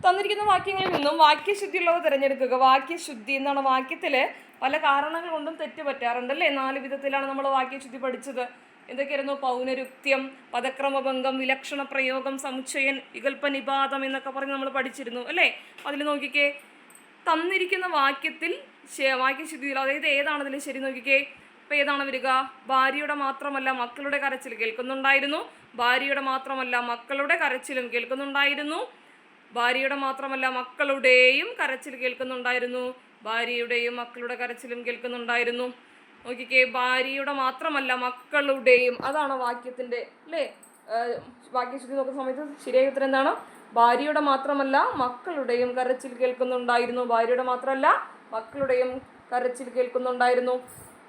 തന്നിരിക്കുന്ന വാക്യങ്ങളിൽ നിന്നും വാക്യശുദ്ധിയുള്ളവ തിരഞ്ഞെടുക്കുക. വാക്യശുദ്ധി എന്നാണ് വാക്യത്തിൽ പല കാരണങ്ങൾ കൊണ്ടും തെറ്റ് പറ്റാറുണ്ട് അല്ലേ? നാല് വിധത്തിലാണ് നമ്മൾ വാക്യശുദ്ധി പഠിച്ചത്. എന്തൊക്കെയായിരുന്നു പൗനരുക്ത്യം പദക്രമഭംഗം വിലക്ഷണ പ്രയോഗം സമുച്ചയൻ വികല്പനിപാതം എന്നൊക്കെ പറഞ്ഞ് നമ്മൾ പഠിച്ചിരുന്നു അല്ലേ? അതിൽ നോക്കിക്കേ തന്നിരിക്കുന്ന വാക്യത്തിൽ വാക്യശുദ്ധിയിൽ അതായത് ഏതാണ് ശരി നോക്കിക്കേ. ഇപ്പം ഏതാണ് വരിക? ഭാര്യയുടെ മാത്രമല്ല മക്കളുടെ കരച്ചിൽ കേൾക്കുന്നുണ്ടായിരുന്നു. ഭാര്യയുടെ മാത്രമല്ല മക്കളുടെ കരച്ചിലും കേൾക്കുന്നുണ്ടായിരുന്നു. ഭാര്യയുടെ മാത്രമല്ല മക്കളുടെയും കരച്ചിൽ കേൾക്കുന്നുണ്ടായിരുന്നു. ഭാര്യയുടെയും മക്കളുടെ കരച്ചിലും കേൾക്കുന്നുണ്ടായിരുന്നു. നോക്കിക്കേ ഭാര്യയുടെ മാത്രമല്ല മക്കളുടെയും അതാണ് വാക്യത്തിന്റെ അല്ലേ? വാക്യം വാക്യശുദ്ധി നോക്കുന്ന സമയത്ത് ശരിയായ ഉത്തരം എന്താണ്? ഭാര്യയുടെ മാത്രമല്ല മക്കളുടെയും കരച്ചിൽ കേൾക്കുന്നുണ്ടായിരുന്നു. ഭാര്യയുടെ മാത്രമല്ല മക്കളുടെയും കരച്ചിൽ കേൾക്കുന്നുണ്ടായിരുന്നു.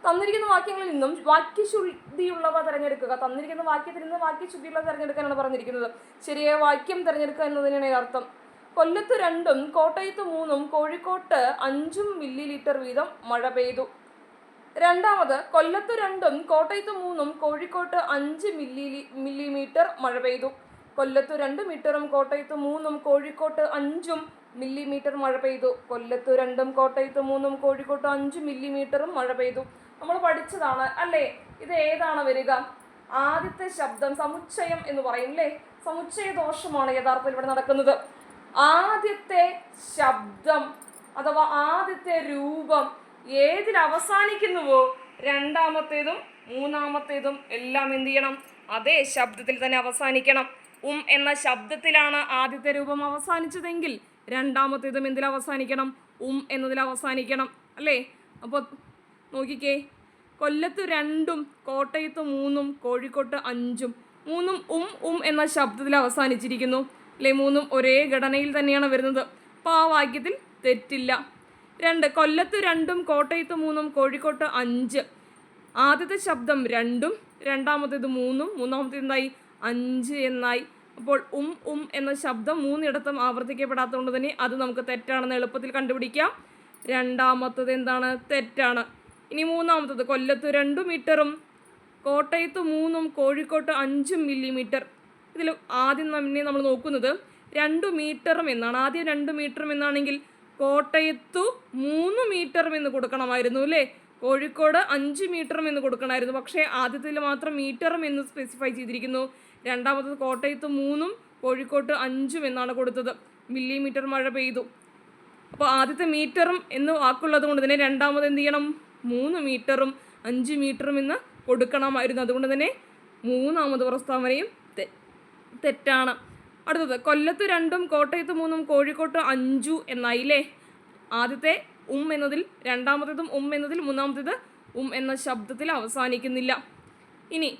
തന്നിരിക്കുന്ന വാക്യങ്ങളിൽ നിന്നും വാക്യശുദ്ധിയുള്ളവ തിരഞ്ഞെടുക്കുക. തന്നിരിക്കുന്ന വാക്യത്തിൽ നിന്ന് വാക്യശുദ്ധിയുള്ളവ തിരഞ്ഞെടുക്കാനാണ് പറഞ്ഞിരിക്കുന്നത്. ശരിയായ വാക്യം തിരഞ്ഞെടുക്കുക എന്നതിനാണ് അർത്ഥം. കൊല്ലത്ത് രണ്ടും കോട്ടയത്ത് മൂന്നും കോഴിക്കോട്ട് അഞ്ചും മില്ലി ലിറ്റർ വീതം മഴ പെയ്തു. രണ്ടാമത് കൊല്ലത്ത് രണ്ടും കോട്ടയത്ത് മൂന്നും കോഴിക്കോട്ട് അഞ്ച് മില്ലി മില്ലിമീറ്റർ മഴ പെയ്തു. കൊല്ലത്ത് രണ്ട് മീറ്ററും കോട്ടയത്ത് മൂന്നും കോഴിക്കോട്ട് അഞ്ചും മില്ലിമീറ്റർ മഴ പെയ്തു. കൊല്ലത്ത് രണ്ടും കോട്ടയത്ത് മൂന്നും കോഴിക്കോട്ട് അഞ്ച് മില്ലിമീറ്ററും മഴ പെയ്തു. നമ്മൾ പഠിച്ചതാണ് അല്ലേ? ഇത് ഏതാണ് വരിക? ആദ്യത്തെ ശബ്ദം സമുച്ചയം എന്ന് പറയും അല്ലേ? സമുച്ചയ ദോഷമാണ് യഥാർത്ഥത്തിൽ ഇവിടെ നടക്കുന്നത്. ആദ്യത്തെ ശബ്ദം അഥവാ ആദ്യത്തെ രൂപം ഏതിൽ അവസാനിക്കുന്നുവോ രണ്ടാമത്തേതും മൂന്നാമത്തേതും എല്ലാം എന്ത് ചെയ്യണം? അതേ ശബ്ദത്തിൽ തന്നെ അവസാനിക്കണം. ഉം എന്ന ശബ്ദത്തിലാണ് ആദ്യത്തെ രൂപം അവസാനിച്ചതെങ്കിൽ രണ്ടാമത്തേതും എന്തിൽ അവസാനിക്കണം? ഉം എന്നതിൽ അവസാനിക്കണം. അല്ലേ? അപ്പോൾ നോക്കിക്കേ. കൊല്ലത്ത് രണ്ടും കോട്ടയത്ത് മൂന്നും കോഴിക്കോട്ട് അഞ്ചും മൂന്നും ഉം ഉം എന്ന ശബ്ദത്തിൽ അവസാനിച്ചിരിക്കുന്നു. അല്ലേ? മൂന്നും ഒരേ ഘടനയിൽ തന്നെയാണ് വരുന്നത്. അപ്പോൾ ആ വാക്യത്തിൽ തെറ്റില്ല. രണ്ട് കൊല്ലത്ത് രണ്ടും കോട്ടയത്ത് മൂന്നും കോഴിക്കോട്ട് അഞ്ച്. ആദ്യത്തെ ശബ്ദം രണ്ടും രണ്ടാമത്തേത് മൂന്നും മൂന്നാമത്തേത് എന്തായി? അഞ്ച് എന്നായി. അപ്പോൾ ഉം ഉം എന്ന ശബ്ദം മൂന്നിടത്തും ആവർത്തിക്കപ്പെടാത്തതുകൊണ്ട് തന്നെ അത് നമുക്ക് തെറ്റാണെന്ന് എളുപ്പത്തിൽ കണ്ടുപിടിക്കാം. രണ്ടാമത്തത് എന്താണ്? തെറ്റാണ്. ഇനി മൂന്നാമത്തത് കൊല്ലത്ത് രണ്ട് മീറ്ററും കോട്ടയത്ത് മൂന്നും കോഴിക്കോട്ട് അഞ്ചും മില്ലിമീറ്റർ. ഇതിൽ ആദ്യം തന്നെ നമ്മൾ നോക്കുന്നത് രണ്ട് മീറ്ററും എന്നാണ്. ആദ്യം രണ്ട് മീറ്ററും എന്നാണെങ്കിൽ കോട്ടയത്തു മൂന്ന് മീറ്ററും എന്ന് കൊടുക്കണമായിരുന്നു അല്ലേ? കോഴിക്കോട് അഞ്ച് മീറ്ററും എന്ന് കൊടുക്കണമായിരുന്നു. പക്ഷേ ആദ്യത്തിൽ മാത്രം മീറ്ററും എന്ന് സ്പെസിഫൈ ചെയ്തിരിക്കുന്നു. രണ്ടാമത്തത് കോട്ടയത്ത് മൂന്നും കോഴിക്കോട്ട് അഞ്ചും എന്നാണ് കൊടുത്തത്. മില്ലിമീറ്റർ മഴ പെയ്തു. അപ്പോൾ ആദ്യത്തെ മീറ്ററും എന്ന് വാക്കുള്ളത് കൊണ്ട് തന്നെ രണ്ടാമത് എന്ത് ചെയ്യണം? മൂന്ന് മീറ്ററും അഞ്ച് മീറ്ററും എന്ന് കൊടുക്കണമായിരുന്നു. അതുകൊണ്ട് തന്നെ മൂന്നാമത് പ്രസ്താവനയും തെറ്റാണ്. അടുത്തത് കൊല്ലത്ത് രണ്ടും കോട്ടയത്ത് മൂന്നും കോഴിക്കോട്ട് അഞ്ചു എന്നായില്ലേ? ആദ്യത്തെ ഉം എന്നതിൽ രണ്ടാമത്തേതും ഉം എന്നതിൽ മൂന്നാമത്തേത് ഉം എന്ന ശബ്ദത്തിൽ അവസാനിക്കുന്നില്ല. ഇനി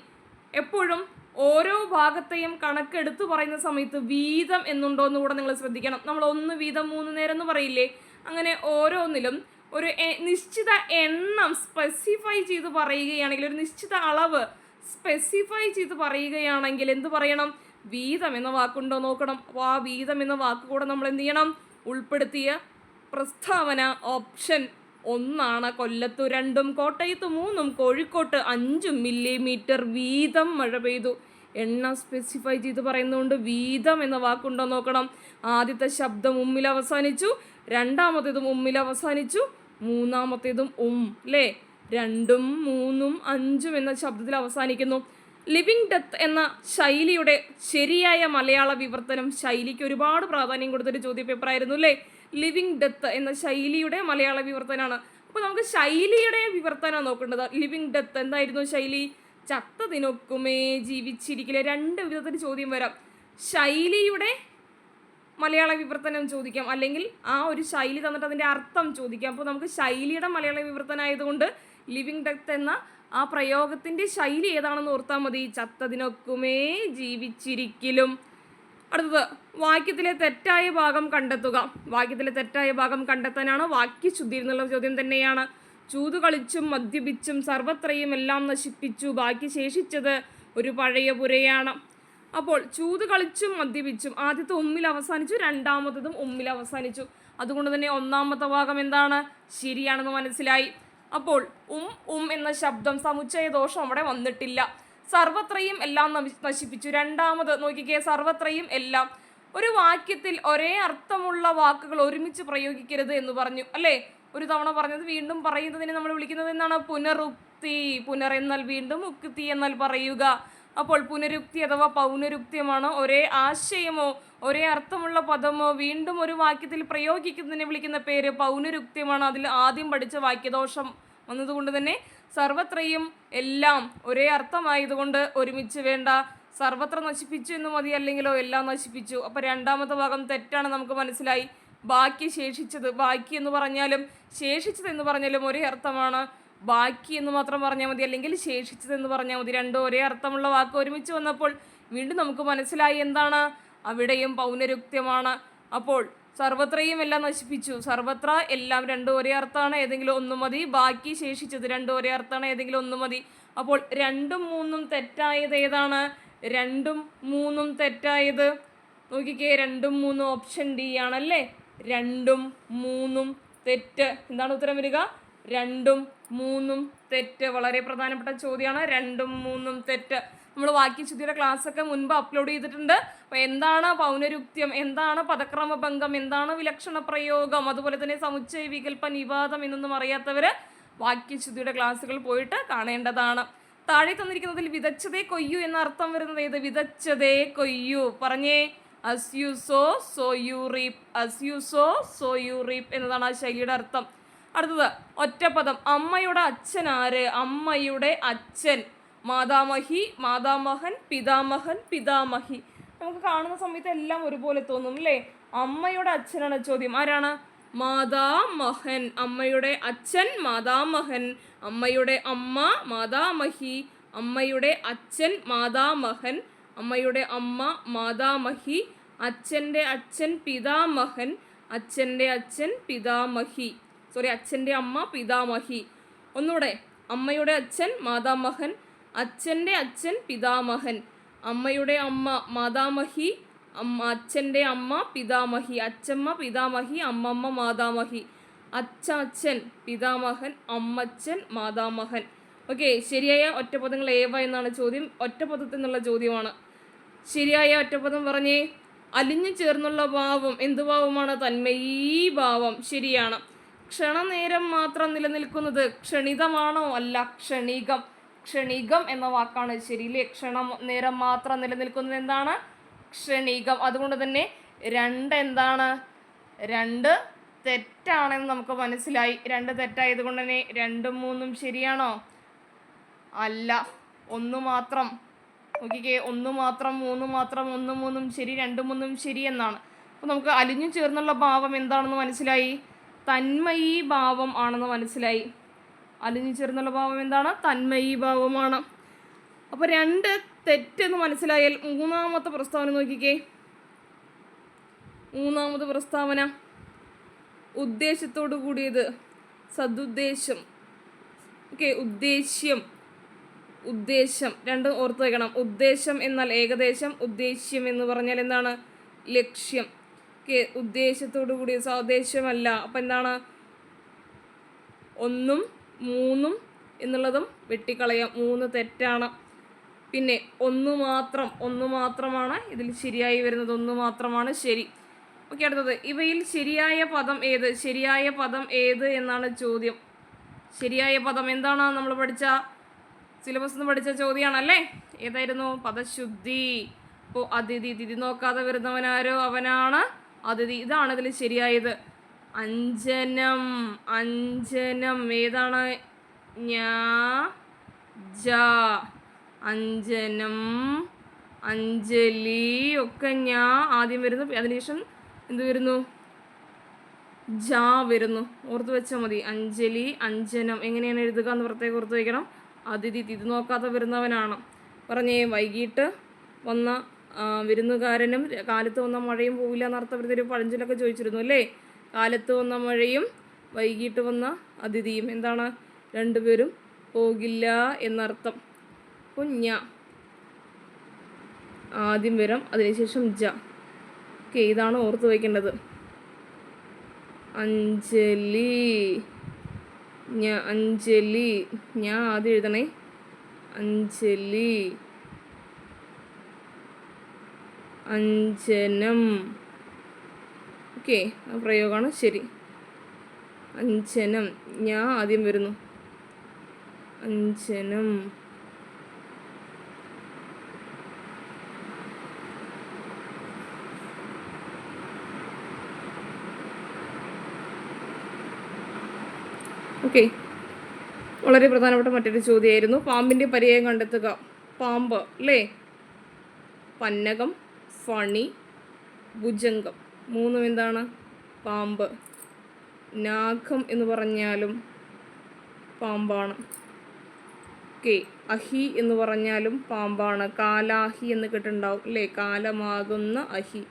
എപ്പോഴും ഓരോ ഭാഗത്തെയും കണക്കെടുത്ത് പറയുന്ന സമയത്ത് വീതം എന്നുണ്ടോ എന്ന് കൂടെ നിങ്ങൾ ശ്രദ്ധിക്കണം. നമ്മൾ ഒന്ന് വീതം മൂന്ന് നേരം എന്ന് പറയില്ലേ? അങ്ങനെ ഓരോന്നിലും ഒരു നിശ്ചിത എണ്ണം സ്പെസിഫൈ ചെയ്ത് പറയുകയാണെങ്കിൽ ഒരു നിശ്ചിത അളവ് സ്പെസിഫൈ ചെയ്ത് പറയുകയാണെങ്കിൽ എന്ത് പറയണം? വീതം എന്ന വാക്കുണ്ടോ നോക്കണം. അപ്പോൾ ആ വീതം എന്ന വാക്ക് കൂടെ നമ്മൾ എന്ത് ചെയ്യണം? ഉൾപ്പെടുത്തിയ പ്രസ്താവന ഓപ്ഷൻ ഒന്നാണ് കൊല്ലത്തു രണ്ടും കോട്ടയത്ത് മൂന്നും കോഴിക്കോട്ട് അഞ്ചും മില്ലിമീറ്റർ വീതം മഴ പെയ്തു. എണ്ണ സ്പെസിഫൈ ചെയ്ത് പറയുന്നതുകൊണ്ട് വീതം എന്ന വാക്കുണ്ടോ നോക്കണം. ആദ്യത്തെ ശബ്ദം ഉമ്മിൽ അവസാനിച്ചു രണ്ടാമത്തേതും ഉമ്മിൽ അവസാനിച്ചു മൂന്നാമത്തേതും ഉം അല്ലേ രണ്ടും മൂന്നും അഞ്ചും എന്ന ശബ്ദത്തിൽ അവസാനിക്കുന്നു. ലിവിങ് ഡെത്ത് എന്ന ശൈലിയുടെ ശരിയായ മലയാള വിവർത്തനം ശൈലിക്ക് ഒരുപാട് പ്രാധാന്യം കൊടുത്തൊരു ചോദ്യ പേപ്പറായിരുന്നു അല്ലേ? ലിവിങ് ഡെത്ത് എന്ന ശൈലിയുടെ മലയാള വിവർത്തനമാണ് അപ്പോൾ നമുക്ക് ശൈലിയുടെ വിവർത്തനം നോക്കേണ്ടത്. ലിവിങ് ഡെത്ത് എന്തായിരുന്നു ശൈലി? ചത്തതിനൊക്കുമേ ജീവിച്ചിരിക്കില്ല രണ്ട് വിധത്തിൽ ചോദ്യം വരാം. ശൈലിയുടെ മലയാള വിവർത്തനം ചോദിക്കാം. അല്ലെങ്കിൽ ആ ഒരു ശൈലി തന്നിട്ട് അതിന്റെ അർത്ഥം ചോദിക്കാം. അപ്പോൾ നമുക്ക് ശൈലിയുടെ മലയാള വിവർത്തനം ആയതുകൊണ്ട് ലിവിങ് ഡെത്ത് എന്ന ആ പ്രയോഗത്തിന്റെ ശൈലി ഏതാണെന്ന് ഓർത്താൽ മതി. ചത്തതിനൊക്കുമേ ജീവിച്ചിരിക്കലും. അടുത്തത് വാക്യത്തിലെ തെറ്റായ ഭാഗം കണ്ടെത്തുക. വാക്യത്തിലെ തെറ്റായ ഭാഗം കണ്ടെത്താനാണ് വാക്യശുദ്ധി എന്നുള്ള ചോദ്യം തന്നെയാണ്. ചൂതു കളിച്ചും മദ്യപിച്ചും സർവത്രയും എല്ലാം നശിപ്പിച്ചു. ബാക്കി ശേഷിച്ചത് ഒരു പഴയ പുരയാണ്. അപ്പോൾ ചൂത് കളിച്ചും മദ്യപിച്ചും ആദ്യത്തെ ഒന്നിൽ അവസാനിച്ചു രണ്ടാമത്തതും ഒന്നിൽ അവസാനിച്ചു. അതുകൊണ്ട് തന്നെ ഒന്നാമത്തെ ഭാഗം എന്താണ്? ശരിയാണെന്ന് മനസ്സിലായി. അപ്പോൾ ഉം ഉം എന്ന ശബ്ദം സമുച്ചയ ദോഷം അവിടെ വന്നിട്ടില്ല. സർവത്രയും എല്ലാം നശിപ്പിച്ചു. രണ്ടാമത് നോക്കിക്കേ സർവത്രയും എല്ലാം ഒരു വാക്യത്തിൽ ഒരേ അർത്ഥമുള്ള വാക്കുകൾ ഒരുമിച്ച് പ്രയോഗിക്കരുത് എന്ന് പറഞ്ഞു. അല്ലേ? ഒരു തവണ പറഞ്ഞത് വീണ്ടും പറയുന്നതിനെ നമ്മൾ വിളിക്കുന്നത് എന്താണ്? പുനരുക്തി. പുനർ എന്നാൽ വീണ്ടും ഉക്തി എന്നാൽ പറയുക. അപ്പോൾ പുനരുക്തി അഥവാ പൗനരുക്തിയുമാണ് ഒരേ ആശയമോ ഒരേ അർത്ഥമുള്ള പദമോ വീണ്ടും ഒരു വാക്യത്തിൽ പ്രയോഗിക്കുന്നതിനെ വിളിക്കുന്ന പേര് പൗനരുക്തിയുമാണ്. അതിൽ ആദ്യം പഠിച്ച വാക്യദോഷം വന്നതുകൊണ്ട് തന്നെ സർവത്രയും എല്ലാം ഒരേ അർത്ഥമായതുകൊണ്ട് ഒരുമിച്ച് വേണ്ട. സർവത്ര നശിപ്പിച്ചു എന്ന് മതി അല്ലെങ്കിലോ എല്ലാം നശിപ്പിച്ചു. അപ്പോൾ രണ്ടാമത്തെ ഭാഗം തെറ്റാണ് നമുക്ക് മനസ്സിലായി. ബാക്കി ശേഷിച്ചത് ബാക്കി എന്ന് പറഞ്ഞാലും ശേഷിച്ചത് എന്ന് പറഞ്ഞാലും ഒരേ അർത്ഥമാണ്. ബാക്കി എന്ന് മാത്രം പറഞ്ഞാൽ മതി. അല്ലെങ്കിൽ ശേഷിച്ചത് എന്ന് പറഞ്ഞാൽ മതി. രണ്ടും ഒരേ അർത്ഥമുള്ള വാക്ക് ഒരുമിച്ച് വന്നപ്പോൾ വീണ്ടും നമുക്ക് മനസ്സിലായി എന്താണ്? അവിടെയും പൗനരുക്ത്യമാണ് അപ്പോൾ സർവത്രയും എല്ലാം നശിപ്പിച്ചു. സർവത്ര എല്ലാം രണ്ടും ഒരേ അർത്ഥമാണ് ഏതെങ്കിലും ഒന്ന് മതി. ബാക്കി ശേഷിച്ചത് രണ്ടും ഒരേ അർത്ഥമാണ് ഏതെങ്കിലും ഒന്ന് മതി. അപ്പോൾ രണ്ടും മൂന്നും തെറ്റായത് ഏതാണ്? രണ്ടും മൂന്നും തെറ്റായത്. നോക്കിക്കേ രണ്ടും മൂന്നും ഓപ്ഷൻ ഡി ആണല്ലേ? രണ്ടും മൂന്നും തെറ്റ്. എന്താണ് ഉത്തരം വരിക? രണ്ടും മൂന്നും തെറ്റ്. വളരെ പ്രധാനപ്പെട്ട ചോദ്യമാണ്. രണ്ടും മൂന്നും തെറ്റ്. നമ്മൾ വാക്യശുദ്ധിയുടെ ക്ലാസ് ഒക്കെ മുൻപ് അപ്ലോഡ് ചെയ്തിട്ടുണ്ട്. അപ്പോൾ എന്താണ് പൗനരുക്ത്യം? എന്താണ് പദക്രമഭംഗം എന്താണ് വിലക്ഷണ പ്രയോഗം? അതുപോലെ തന്നെ സമുച്ചയ വികല്പ നിവാദം എന്നൊന്നും അറിയാത്തവർ വാക്യശുദ്ധിയുടെ ക്ലാസ്സുകൾ പോയിട്ട് കാണേണ്ടതാണ്. താഴെ തന്നിരിക്കുന്നതിൽ വിതച്ചതേ കൊയ്യു എന്ന അർത്ഥം വരുന്നത് ഏത്? വിതച്ചതേ കൊയ്യു. പറഞ്ഞേ as you sow so you reap as you sow so you reap എന്നതാണ് ആ ശൈലിയുടെ അർത്ഥം. അടുത്തത് ഒറ്റപ്പദം. അമ്മയുടെ അച്ഛൻ ആര് അമ്മയുടെ അച്ഛൻ. മാതാമഹി മാതാമഹൻ പിതാമഹൻ പിതാമഹി. നമുക്ക് കാണുന്ന സമയത്ത് എല്ലാം ഒരുപോലെ തോന്നും അല്ലേ? അമ്മയുടെ അച്ഛനാണ് ചോദ്യം. ആരാണ്? മാതാമഹൻ. അമ്മയുടെ അച്ഛൻ മാതാമഹൻ. അമ്മയുടെ അമ്മ മാതാമഹി. അമ്മയുടെ അച്ഛൻ മാതാമഹൻ. അമ്മയുടെ അമ്മ മാതാമഹി. അച്ഛന്റെ അച്ഛൻ പിതാമഹൻ. അച്ഛന്റെ അച്ഛൻ പിതാമഹി. സോറി അച്ഛന്റെ അമ്മ പിതാമഹി. ഒന്നുകൂടെ. അമ്മയുടെ അച്ഛൻ മാതാമഹൻ. അച്ഛന്റെ അച്ഛൻ പിതാമഹൻ. അമ്മയുടെ അമ്മ മാതാമഹി അമ്മ അച്ഛന്റെ അമ്മ പിതാമഹി അച്ഛമ്മ പിതാമഹി അമ്മമ്മ മാതാമഹി. അച്ഛൻ പിതാമഹൻ അമ്മച്ചൻ മാതാമഹൻ. ഓക്കെ ശരിയായ ഒറ്റപദങ്ങൾ ഏവ എന്നാണ് ചോദ്യം. ഒറ്റപദത്തിൽ നിന്നുള്ള ചോദ്യമാണ്. ശരിയായ ഒറ്റപദം പറഞ്ഞേ അലിഞ്ഞു ചേർന്നുള്ള ഭാവം എന്ത് ഭാവമാണ്? തന്മയീ ഭാവം. ശരിയാണ്. ക്ഷണനേരം മാത്രം നിലനിൽക്കുന്നത് ക്ഷണിതമാണോ അല്ല ക്ഷണികം? ക്ഷണികം എന്ന വാക്കാണ് ശരി ക്ഷണം നേരം മാത്രം നിലനിൽക്കുന്നത് എന്താണ്? ക്ഷണികം. അതുകൊണ്ട് തന്നെ രണ്ട് എന്താണ്? രണ്ട് തെറ്റാണെന്ന് നമുക്ക് മനസ്സിലായി. രണ്ട് തെറ്റായത് കൊണ്ട് തന്നെ രണ്ടും മൂന്നും ശരിയാണോ? അല്ല. ഒന്ന് മാത്രം. നോക്കിക്കേ. ഒന്ന് മാത്രം മൂന്ന് മാത്രം ഒന്ന് മൂന്നും ശരി രണ്ട് മൂന്നും ശരി എന്നാണ്. അപ്പോൾ നമുക്ക് അലിഞ്ഞു ചേർന്നുള്ള ഭാവം എന്താണെന്ന് മനസ്സിലായി? തന്മയീ ഭാവം ആണെന്ന് മനസ്സിലായി. അലിഞ്ഞു ചേർന്നുള്ള ഭാവം എന്താണ്? തന്മയി ഭാവമാണ്. അപ്പോൾ രണ്ട് തെറ്റെന്ന് മനസ്സിലായാൽ മൂന്നാമത്തെ പ്രസ്താവന നോക്കിക്കേ. മൂന്നാമത്തെ പ്രസ്താവന. ഉദ്ദേശത്തോടു കൂടിയത് സതുദ്ദേശം ഓക്കെ ഉദ്ദേശ്യം. ഉദ്ദേശം രണ്ടും ഓർത്ത് വയ്ക്കണം ഉദ്ദേശം എന്നാൽ ഏകദേശം ഉദ്ദേശ്യം എന്ന് പറഞ്ഞാൽ എന്താണ്? ലക്ഷ്യം. ഓക്കെ ഉദ്ദേശത്തോടു കൂടിയ സ്വദേശമല്ല അപ്പം എന്താണ്? ഒന്നും മൂന്നും എന്നുള്ളതും വെട്ടിക്കളയാം. മൂന്ന് തെറ്റാണ്. പിന്നെ ഒന്ന് മാത്രം ഒന്ന് മാത്രമാണ് ഇതിൽ ശരിയായി വരുന്നത്. ഒന്ന് മാത്രമാണ് ശരി. ഓക്കെ അടുത്തത്. ഇവയിൽ ശരിയായ പദം ഏത്? ശരിയായ പദം ഏത് എന്നാണ് ചോദ്യം. ശരിയായ പദം എന്താണ്? നമ്മൾ പഠിച്ച സിലബസ് നിന്ന് പഠിച്ച ചോദ്യമാണല്ലേ ഏതായിരുന്നു? പദശുദ്ധി. അപ്പോൾ അതിഥി തിഥി നോക്കാതെ വരുന്നവനാരോ? അവനാണ് അതിഥി. ഇതാണ് ഇതിൽ ശരിയായത്. അഞ്ജനം അഞ്ജനം. ഏതാണ്? ഞാ ജ അഞ്ജനം അഞ്ജലി. ഒക്കെ ഞാ ആദ്യം വരുന്നു. അതിനുശേഷം എന്ത് വരുന്നു? ജ വരുന്നു. ഓർത്ത് വെച്ചാൽ മതി. അഞ്ജലി അഞ്ജനം. എങ്ങനെയാണ് എഴുതുക എന്ന് പ്രത്യേകം ഓർത്ത് വയ്ക്കണം അതിഥി തിഥി നോക്കാതെ വരുന്നവനാണ്. പറഞ്ഞേ വൈകിട്ട് വന്ന വിരുന്നുകാരനും കാലത്ത് വന്ന മഴയും പോവില്ല എന്നർത്ഥം വരുന്നൊരു പഴഞ്ചൊല്ലൊക്കെ ചോദിച്ചിരുന്നു അല്ലേ? കാലത്ത് വന്ന മഴയും വൈകിട്ട് വന്ന അതിഥിയും എന്താണ്? രണ്ടുപേരും പോകില്ല എന്നർത്ഥം. കുഞ്ഞ. ആദ്യം വരം അതിനുശേഷം ജ. ഓക്കെ ഇതാണ് ഓർത്ത് വയ്ക്കേണ്ടത്. അഞ്ജലി. ഞാ അഞ്ജലി. ഞാൻ ആദ്യം എഴുതണേ. അഞ്ജലി. അഞ്ജനം. ഓക്കെ ആ പ്രയോഗമാണ് ശരി. അഞ്ചനം ഞാൻ ആദ്യം വരുന്നു. അഞ്ചനം ഓക്കെ വളരെ പ്രധാനപ്പെട്ട മറ്റൊരു ചോദ്യമായിരുന്നു. പാമ്പിന്റെ പര്യായം കണ്ടെത്തുക. പാമ്പ് അല്ലേ? പന്നകം ഫണി ഭുജംഗം. മൂന്നും എന്താണ്? പാമ്പ്. നാഗം എന്ന് പറഞ്ഞാലും പാമ്പാണ്. ഓക്കെ. അഹി എന്ന് പറഞ്ഞാലും പാമ്പാണ്. കാലാഹി എന്ന് കേട്ടിട്ടുണ്ടാവും അല്ലേ? കാലമാകുന്ന അഹി.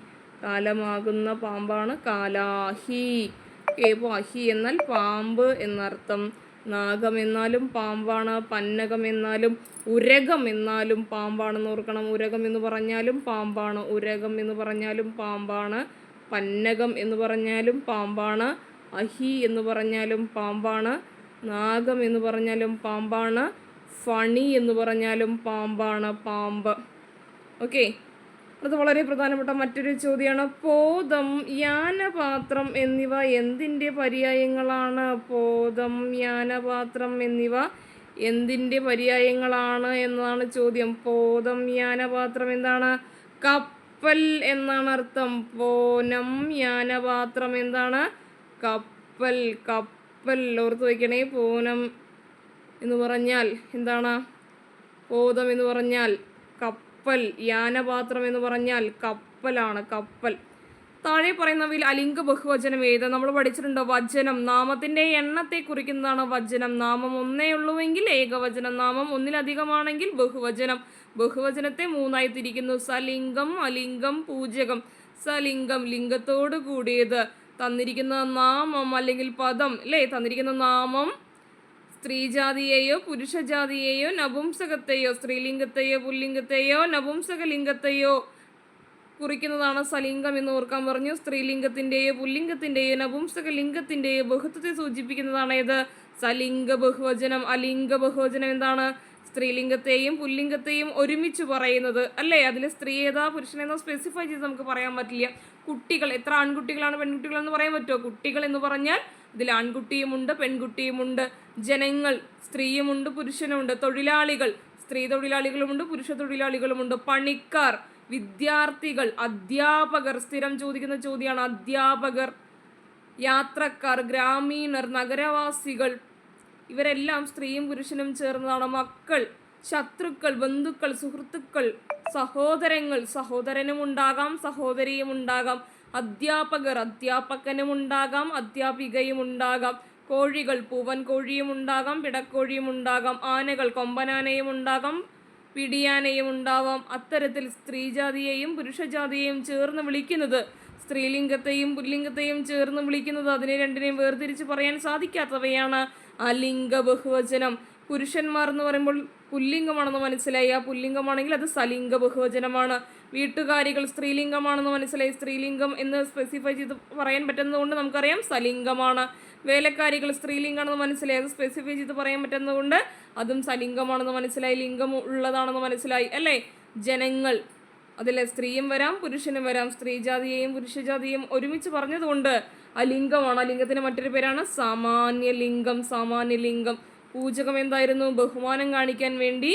കാലമാകുന്ന പാമ്പാണ് കാലാഹി. ഓക്കെ. ഇപ്പോൾ അഹി എന്നാൽ പാമ്പ് എന്നർത്ഥം. നാഗം എന്നാലും പാമ്പാണ്. പന്നകം എന്നാലും ഉരകം എന്നാലും പാമ്പാണെന്ന് ഓർക്കണം. ഉരകം എന്ന് പറഞ്ഞാലും പാമ്പാണ്. ഉരകം എന്ന് പറഞ്ഞാലും പാമ്പാണ്. പന്നകം എന്ന് പറഞ്ഞാലും പാമ്പാണ് അഹി എന്ന് പറഞ്ഞാലും പാമ്പാണ് നാഗം എന്ന് പറഞ്ഞാലും പാമ്പാണ് ഫണി എന്ന് പറഞ്ഞാലും പാമ്പാണ് പാമ്പ്. ഓക്കെ? അത് വളരെ പ്രധാനപ്പെട്ട മറ്റൊരു ചോദ്യമാണ് പോതം യാനപാത്രം എന്നിവ എന്തിന്റെ പര്യായങ്ങളാണ്? പോതം യാനപാത്രം എന്നിവ എന്തിന്റെ പര്യായങ്ങളാണ് എന്നതാണ് ചോദ്യം. പോതം യാനപാത്രം എന്താണ്? കപ്പൽ എന്നാണ് അർത്ഥം. പോനം യാനപാത്രം എന്താണ്? കപ്പൽ കപ്പൽ. ഓർത്ത് വയ്ക്കണേ. പോനം എന്ന് പറഞ്ഞാൽ എന്താണ്? പോതം എന്ന് പറഞ്ഞാൽ കപ്പൽ. യാനപാത്രം എന്ന് പറഞ്ഞാൽ കപ്പലാണ്. കപ്പൽ. താഴെ പറയുന്നവയിൽ അലിംഗ ബഹുവചനം ഏത് നമ്മൾ പഠിച്ചിട്ടുണ്ടോ? വചനം. നാമത്തിന്റെ എണ്ണത്തെ കുറിക്കുന്നതാണ് വചനം. നാമം ഒന്നേ ഉള്ളുവെങ്കിൽ ഏകവചനം. നാമം ഒന്നിലധികമാണെങ്കിൽ ബഹുവചനം. ബഹുവചനത്തെ മൂന്നായി തിരിക്കുന്നു. സലിംഗം അലിംഗം പൂജകം. സലിംഗം ലിംഗത്തോട് കൂടിയത് തന്നിരിക്കുന്ന നാമം അല്ലെങ്കിൽ പദം അല്ലേ? തന്നിരിക്കുന്ന നാമം സ്ത്രീജാതിയെയോ പുരുഷജാതിയെയോ നപുംസകത്തെയോ സ്ത്രീലിംഗത്തെയോ പുല്ലിംഗത്തെയോ നപുംസകലിംഗത്തെയോ കുറിക്കുന്നതാണ് സലിംഗം എന്ന് ഓർക്കാൻ പറഞ്ഞു. സ്ത്രീലിംഗത്തിന്റെയോ പുല്ലിംഗത്തിന്റെയോ നപുംസകലിംഗത്തിന്റെയോ ബഹുത്വത്തെ സൂചിപ്പിക്കുന്നതാണ് ഏത്? സലിംഗ ബഹുവചനം. അലിംഗ ബഹുവചനം എന്താണ്? സ്ത്രീലിംഗത്തെയും പുല്ലിംഗത്തെയും ഒരുമിച്ച് പറയുന്നത് അല്ലേ? അതിൽ സ്ത്രീ ഏതാ പുരുഷനേതാ സ്പെസിഫൈ ചെയ്ത് നമുക്ക് പറയാൻ പറ്റില്ല. കുട്ടികൾ എത്ര ആൺകുട്ടികളാണ് പെൺകുട്ടികളെന്ന് പറയാൻ പറ്റുമോ? കുട്ടികൾ എന്ന് പറഞ്ഞാൽ ഇതിൽ ആൺകുട്ടിയുമുണ്ട് പെൺകുട്ടിയുമുണ്ട് ജനങ്ങൾ സ്ത്രീയുമുണ്ട് പുരുഷനുമുണ്ട് തൊഴിലാളികൾ സ്ത്രീ തൊഴിലാളികളുമുണ്ട് പുരുഷ തൊഴിലാളികളുമുണ്ട് പണിക്കാർ വിദ്യാർത്ഥികൾ അധ്യാപകർ സ്ഥിരം ചോദിക്കുന്ന ചോദ്യമാണ് അധ്യാപകർ യാത്രക്കാർ ഗ്രാമീണർ നഗരവാസികൾ ഇവരെല്ലാം സ്ത്രീയും പുരുഷനും ചേർന്നതാണ് മക്കൾ ശത്രുക്കൾ ബന്ധുക്കൾ സുഹൃത്തുക്കൾ സഹോദരങ്ങൾ. സഹോദരനും ഉണ്ടാകാം സഹോദരിയും ഉണ്ടാകാം അധ്യാപകർ അധ്യാപകനും ഉണ്ടാകാം അധ്യാപികയും ഉണ്ടാകാം കോഴികൾ പൂവൻ കോഴിയും ഉണ്ടാകാം പിടക്കോഴിയും ഉണ്ടാകാം ആനകൾ കൊമ്പനാനയും ഉണ്ടാകാം പിടിയാനയും ഉണ്ടാവാം അത്തരത്തിൽ സ്ത്രീജാതിയെയും പുരുഷജാതിയെയും ചേർന്ന് വിളിക്കുന്നത് സ്ത്രീലിംഗത്തെയും പുല്ലിംഗത്തെയും ചേർന്ന് വിളിക്കുന്നത് അതിനെ രണ്ടിനെയും വേർതിരിച്ച് പറയാൻ സാധിക്കാത്തവയാണ് അലിംഗ ബഹുവചനം പുരുഷന്മാർ എന്ന് പറയുമ്പോൾ പുല്ലിംഗമാണെന്ന് മനസ്സിലായി. ആ പുല്ലിംഗമാണെങ്കിൽ അത് സലിംഗ ബഹുവചനമാണ് വീട്ടുകാരികൾ സ്ത്രീലിംഗമാണെന്ന് മനസ്സിലായി. സ്ത്രീലിംഗം എന്ന് സ്പെസിഫൈ ചെയ്ത് പറയാൻ പറ്റുന്നതുകൊണ്ട് നമുക്കറിയാം സലിംഗമാണ്. വേലക്കാരികൾ സ്ത്രീലിംഗമാണെന്ന് മനസ്സിലായി. അത് സ്പെസിഫൈ ചെയ്ത് പറയാൻ പറ്റുന്നതുകൊണ്ട് അതും സലിംഗമാണെന്ന് മനസ്സിലായി. ലിംഗം ഉള്ളതാണെന്ന് മനസ്സിലായി. അല്ലേ? ജനങ്ങൾ. അതിലെ സ്ത്രീയും വരാം പുരുഷനും വരാം. സ്ത്രീജാതിയെയും പുരുഷജാതിയെയും ഒരുമിച്ച് പറഞ്ഞതുകൊണ്ട് അലിംഗമാണ്. ലിംഗത്തിന്റെ മറ്റൊരു പേരാണ് സാമാന്യലിംഗം. സാമാന്യലിംഗം. പൂജകം എന്തായിരുന്നു? ബഹുമാനം കാണിക്കാൻ വേണ്ടി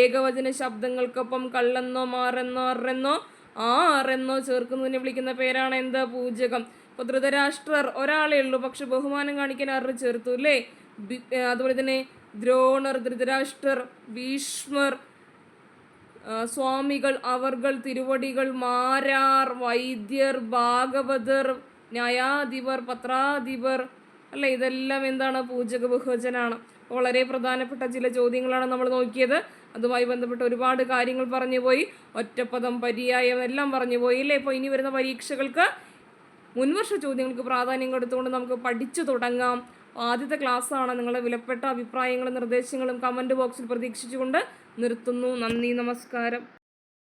ഏകവചന ശബ്ദങ്ങൾക്കൊപ്പം കള്ളെന്നോ മാറെന്നോ അറെന്നോ ആറെന്നോ ചേർക്കുന്നതിനെ വിളിക്കുന്ന പേരാണ് എന്ത്? പൂജകം. ഇപ്പോൾ ധൃതരാഷ്ട്രർ ഒരാളേ ഉള്ളൂ. പക്ഷെ ബഹുമാനം കാണിക്കാൻ ആറ് ചേർത്തു അല്ലേ? അതുപോലെ തന്നെ ദ്രോണർ ധൃതരാഷ്ട്രർ ഭീഷ്മർ സ്വാമികൾ അവർകൾ തിരുവടികൾ മാരാർ വൈദ്യർ ഭാഗവതർ ന്യായാധിപർ പത്രാധിപർ അല്ല? ഇതെല്ലാം എന്താണ്? പൂജക ബഹുവചനാണ് വളരെ പ്രധാനപ്പെട്ട ചില ചോദ്യങ്ങളാണ് നമ്മൾ നോക്കിയത്. അതുമായി ബന്ധപ്പെട്ട് ഒരുപാട് കാര്യങ്ങൾ പറഞ്ഞു പോയി. ഒറ്റപ്പദം പര്യായം എല്ലാം പറഞ്ഞു പോയി അല്ലേ? ഇപ്പോൾ ഇനി വരുന്ന പരീക്ഷകൾക്ക് മുൻവർഷ ചോദ്യങ്ങൾക്ക് പ്രാധാന്യം കൊടുത്തുകൊണ്ട് നമുക്ക് പഠിച്ചു തുടങ്ങാം. ആദ്യത്തെ ക്ലാസ്സാണ്. നിങ്ങളുടെ വിലപ്പെട്ട അഭിപ്രായങ്ങളും നിർദ്ദേശങ്ങളും കമന്റ് ബോക്സിൽ പ്രതീക്ഷിച്ചുകൊണ്ട് നിർത്തുന്നു. നന്ദി നമസ്കാരം.